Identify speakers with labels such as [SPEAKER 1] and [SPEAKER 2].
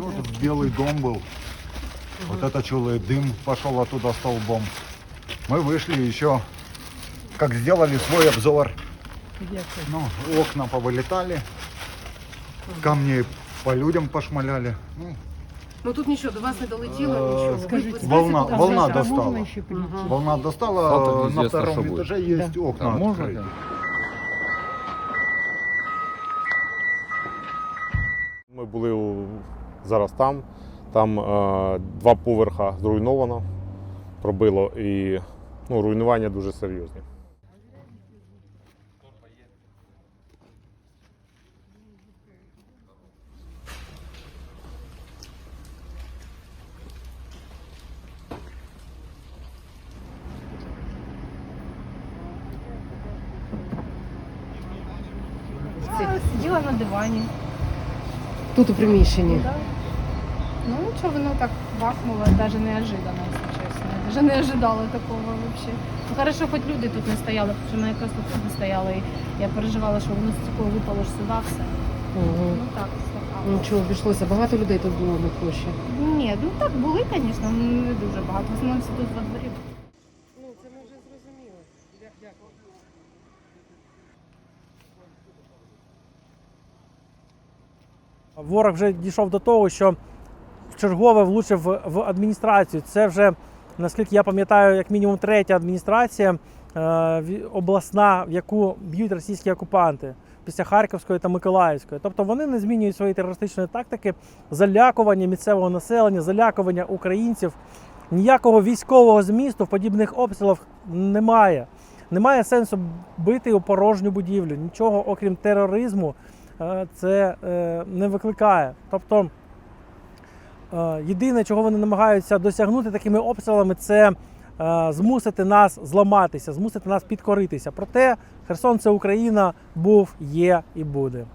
[SPEAKER 1] тут Белый дом был. Вот это чулый дым пошел оттуда столбом. Мы вышли еще, как сделали свой обзор. Ну, окна повылетали, камни по людям пошмаляли. Ну,
[SPEAKER 2] Ну тут нічого, до вас не долетіло,
[SPEAKER 1] Е,
[SPEAKER 2] нічого. Ви-
[SPEAKER 1] скажіть,
[SPEAKER 2] ви
[SPEAKER 1] волна-
[SPEAKER 2] знаєте,
[SPEAKER 1] волна
[SPEAKER 2] куди
[SPEAKER 1] достала.
[SPEAKER 2] зараз?
[SPEAKER 3] Можно еще прилететь?
[SPEAKER 1] волна достала,
[SPEAKER 4] Завтра
[SPEAKER 1] на
[SPEAKER 4] неизвестно,
[SPEAKER 1] втором
[SPEAKER 4] что будет.
[SPEAKER 1] этаже есть окна
[SPEAKER 4] А можно?
[SPEAKER 1] открыты.
[SPEAKER 5] Ми були у- зараз там. Там е, два поверха зруйновано, пробило і ну, руйнування дуже серйозні.
[SPEAKER 6] Сиділа на дивані.
[SPEAKER 2] Тут у приміщенні.
[SPEAKER 6] Да. Ну нічого, воно так бахнуло, навіть неожиданно, якщо чесно. Даже не ожидала такого взагалі. Ну хорошо, хоч люди тут не стояли, тому що ми якраз тут не стояли. І я переживала, що воно з такого випало ж сюди все.
[SPEAKER 2] Угу.
[SPEAKER 6] Ну так, слухала.
[SPEAKER 2] Нічого обійшлося. Багато людей тут було на площі.
[SPEAKER 6] Ні, ну так були, звісно, ну, не дуже багато. В основному всі тут во дворі.
[SPEAKER 2] Ну, це ми вже зрозуміли. Дякую.
[SPEAKER 7] Ворог вже дійшов до того, що чергове влучив в- адміністрацію. Це вже, наскільки я пам'ятаю, як мінімум третя адміністрація е, обласна, в яку б'ють російські окупанти після Харківської та Миколаївської. Тобто вони не змінюють свої терористичної тактики, залякування місцевого населення, залякування українців. Ніякого військового змісту в подібних обстрілах немає. Немає сенсу бити у порожню будівлю. Нічого, окрім тероризму, це е, не викликає. Тобто е, єдине, чого вони намагаються досягнути такими обстрілами, це е, змусити нас зламатися, змусити нас підкоритися. Проте Херсон це Україна був, є і буде.